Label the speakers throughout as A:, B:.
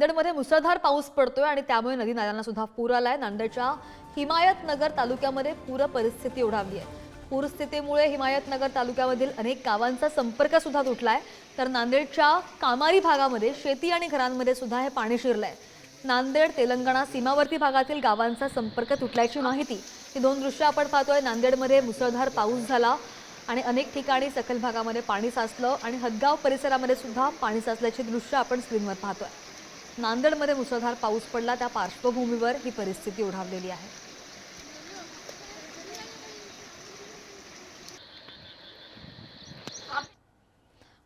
A: नांदेडमध्ये मुसळधार पाऊस पडतोय आणि त्यामुळे नदी नाल्यांना सुद्धा पूर आलाय. नांदेडच्या हिमायतनगर तालुक्यामध्ये पूर परिस्थिती ओढावली आहे. पूरस्थितीमुळे हिमायतनगर तालुक्यामधील अनेक गावांचा संपर्क सुद्धा तुटलाय. तर नांदेडच्या कामारी भागामध्ये शेती आणि घरांमध्ये सुद्धा हे पाणी शिरलंय. नांदेड तेलंगणा सीमावर्ती भागातील गावांचा संपर्क तुटल्याची माहिती ही दोन दृश्य आपण पाहतोय. नांदेडमध्ये मुसळधार पाऊस झाला आणि अनेक ठिकाणी सखल भागामध्ये पाणी साचलं आणि हदगाव परिसरामध्ये सुद्धा पाणी साचल्याची दृश्य आपण स्क्रीनवर पाहतोय. नांदेडमध्ये मुसळधार पाऊस पडला. त्या पार्श्वभूमीवर ही परिस्थिती ओढावलेली आहे.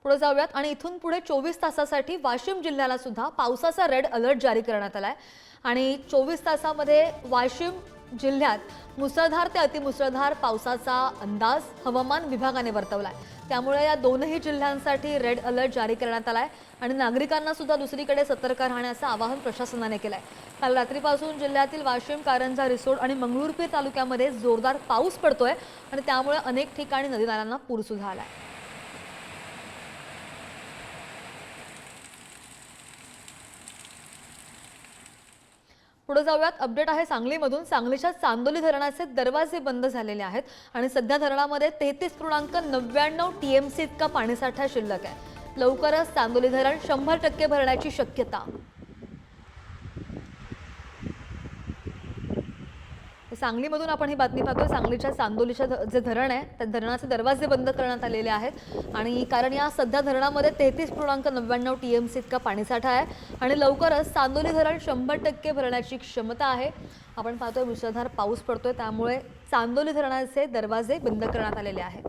A: पुढे जाऊयात. आणि इथून पुढे चोवीस तासासाठी वाशिम जिल्ह्याला सुद्धा पावसाचा रेड अलर्ट जारी करण्यात आला आहे आणि चोवीस तासामध्ये वाशिम जिल्ह्यात मुसळधार ते अतिमुसळधार पावसाचा अंदाज हवामान विभागाने वर्तवलाय. त्यामुळे या दोनही जिल्ह्यांसाठी रेड अलर्ट जारी करण्यात आलाय आणि नागरिकांना सुद्धा दुसरीकडे सतर्क राहण्याचं आवाहन प्रशासनाने केलंय. काल रात्रीपासून जिल्ह्यातील वाशिम कारंजा रिसोड आणि मंगरुळपीर तालुक्यामध्ये जोरदार पाऊस पडतोय आणि त्यामुळे अनेक ठिकाणी नदी नाल्यांना पूर सुद्धा आलाय पुढे जाऊयात. अपडेट आहे सांगलीमधून. सांगलीच्या चांदोली धरणाचे दरवाजे बंद झालेले आहेत आणि सध्या धरणामध्ये तेहतीस पूर्णांक नव्याण्णव टीएमसी इतका पाणीसाठा शिल्लक आहे. लवकरच चांदोली धरण शंभर टक्के भरण्याची शक्यता. सांगलीमधून आपण ही बातमी पाहतोय. सांगलीच्या चांदोलीच्या ध- जे धरण आहे त्या धरणाचे दरवाजे बंद करण्यात आलेले आहेत. आणि कारण या सध्या धरणामध्ये तेहतीस पूर्णांक नव्याण्णव टी एम सी इतका पाणीसाठा आहे. आणि लवकरच चांदोली धरण शंभर टक्के भरण्याची क्षमता आहे. आपण पाहतोय मुसळधार पाऊस पडतोय. त्यामुळे चांदोली धरणाचे दरवाजे बंद करण्यात आलेले आहेत.